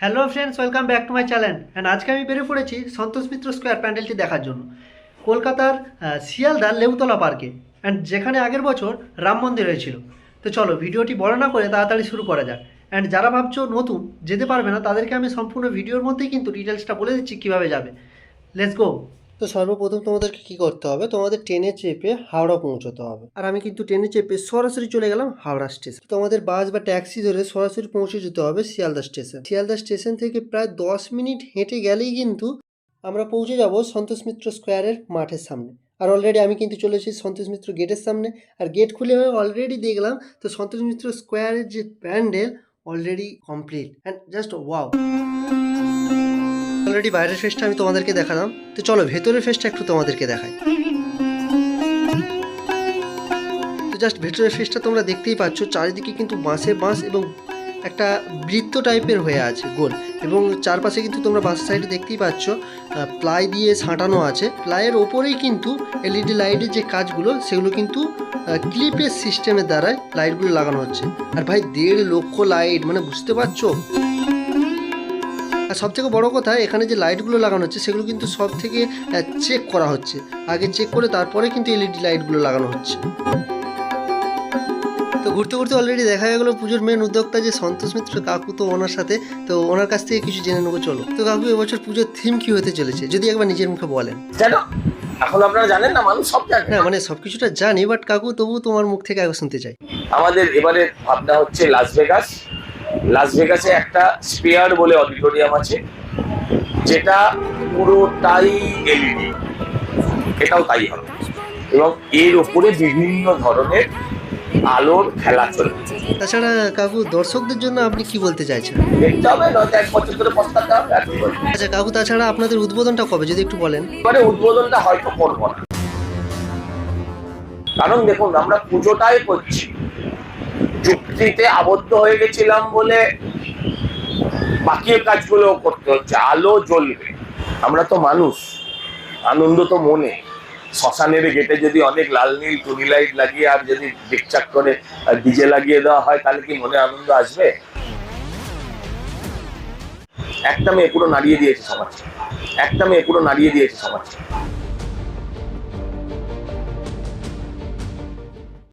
Hello friends welcome back to my channel and আজকে আমি বেরিয়ে পড়েছি সন্তোষ মিত্র স্কোয়ার প্যান্ডেলটি দেখার জন্য। কলকাতার শিয়ালদার লেবুতলা পার্কে অ্যান্ড যেখানে আগের বছর রাম মন্দির হয়েছিল। তো চলো, ভিডিওটি বড় না করে তাড়াতাড়ি শুরু করা যাক। অ্যান্ড যারা ভাবছ নতুন, যেতে পারবে না, তাদেরকে আমি সম্পূর্ণ ভিডিওর মধ্যেই কিন্তু ডিটেলসটা বলে দিচ্ছি কীভাবে যাবে। লেটস গো তো সর্বপ্রথম তোমাদেরকে কি করতে হবে? তোমাদের ট্রেনে চেপে হাওড়া পৌঁছতে হবে। আর আমি কিন্তু ট্রেনে চেপে সরাসরি চলে গেলাম হাওড়া স্টেশন। তোমাদের বাস বা ট্যাক্সি ধরে সরাসরি পৌঁছে যেতে হবে শিয়ালদা স্টেশন। শিয়ালদা স্টেশন থেকে প্রায় দশ মিনিট হেঁটে গেলেই কিন্তু আমরা পৌঁছে যাব সন্তোষ মিত্র স্কোয়ারের মাঠের সামনে। আর অলরেডি আমি কিন্তু চলে এসেছি সন্তোষ মিত্র গেটের সামনে। আর গেট খুলে আমি অলরেডি দেখলাম তো সন্তোষ মিত্র স্কোয়ারের যে pandal already complete and just wow already বাইরের ফেসটা আমি তোমাদেরকে দেখালাম। তো চলো, ভেতরের ফেসটা একটু তোমাদেরকে দেখাই। তো জাস্ট ভেতরের ফেসটা তোমরা দেখতেই পাচ্ছ, চারিদিকে কিন্তু বাঁশে বাঁশ এবং একটা বৃত্ত টাইপের হয়ে আছে গোল। এবং চারপাশে কিন্তু তোমরা বাস সাইডে দেখতেই পাচ্ছ প্লাই দিয়ে ছাঁটানো আছে। প্লাইয়ের ওপরেই কিন্তু এলইডি লাইটের যে কাজগুলো, সেগুলো কিন্তু ক্লিপের সিস্টেমের দ্বারাই লাইটগুলো লাগানো হচ্ছে। আর ভাই, দেড় লক্ষ লাইট মানে বুঝতে পারছ? আর সব থেকে বড় কথা এখানে যে লাইটগুলো লাগানো হচ্ছে সেগুলো কিন্তু সব থেকে চেক করা হচ্ছে। আগে চেক করে তারপরে কিন্তু এলইডি লাইটগুলো লাগানো হচ্ছে। তো ঘুরতে ঘুরতে অলরেডি দেখা গেলো পুজোর মেন উদ্যোক্তা যে সন্তোষ মিত্র কাকু তো ওনার সাথে। তো ওনার কাছ থেকে কিছু জেনে নেব চলো। তো কাকু এবছর পুজোর থিম কি হতে চলেছে? যদি একবার নিজের মুখে বলেন। এখন আপনারা জানেন না মানুষ সব জানে। হ্যাঁ মানে সব কিছুটা জানি বাট কাকু তবু তোমার মুখ থেকে একবার শুনতে চাই। আমাদের এবারে ভাবনা হচ্ছে লাস ভেগাস লাস ভেগাসে একটা স্পেয়ার বলে অডিটোরিয়াম আছে যেটা পুরোটাই এলইডি এটাও তাই হবে। এবং এর উপরে বিভিন্ন ধরনের আলোর খেলা চলবে। তাছাড়া কাকু দর্শকদের জন্য আপনি কি বলতে চাইছেন? দেখতে হবে নয়তো এক বছর ধরে পস্তাতে হবে আর কি আচ্ছা কাকু তাছাড়া আপনাদের উদ্বোধনটা কবে যদি একটু বলেন? মানে উদ্বোধনটা হয়তো করব না। কারণ দেখুন আমরা পুজোটাই করছি। চুক্তিতে আবদ্ধ হয়ে গেছিলাম বলে বাকি কাজগুলো করতে হচ্ছে। আলো জ্বলবে। আমরা তো মানুষ। আনন্দ তো মনে। শ্মশানের গেটে যদি অনেক লাল নীল টুনি লাইট লাগিয়ে আর যদি ডিকচাক করে ডিজে লাগিয়ে দেওয়া হয়, তাহলে কি মনে আনন্দ আসবে? একটা মেয়ে পুরো নাড়িয়ে দিয়েছে সমাজ একটা মেয়ে পুরো নাড়িয়ে দিয়েছে সমাজ